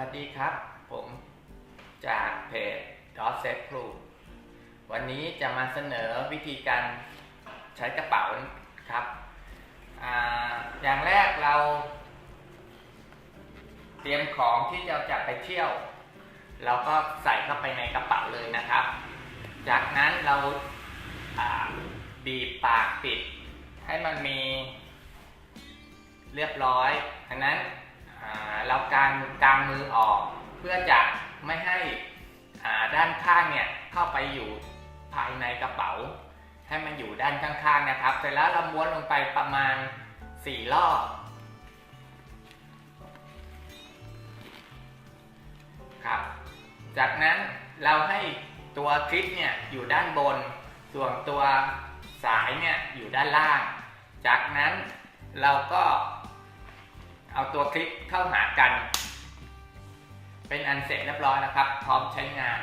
วัสดีครับ ผมจากเพจ d o t s a f e Proof วันนี้จะมาเสนอวิธีการใช้กระเป๋าครับออย่างแรกเรา เตรียมของที่เราจะไปเที่ยว เราก็ใส่เข้าไปในกระเป๋าเลยนะครับ จากนั้นเราบีบปากปิด ให้มันมีเรียบร้อยอันนั้นอ่า เรากางกางมือออก เพื่อจะไม่ให้ด้านข้างเนี่ยเข้าไปอยู่ภายในกระเป๋า ให้มันอยู่ด้านข้างๆนะครับ เสร็จแล้วเราม้วนลงไปประมาณ 4 รอบ ครับ จากนั้นเราให้ตัวคลิปเนี่ยอยู่ด้านบน ส่วนตัวสายเนี่ยอยู่ด้านล่าง จากนั้นเราก็ เอาตัวคลิปเข้าหากัน เป็นอันเสร็จเรียบร้อยนะครับ พร้อมใช้งาน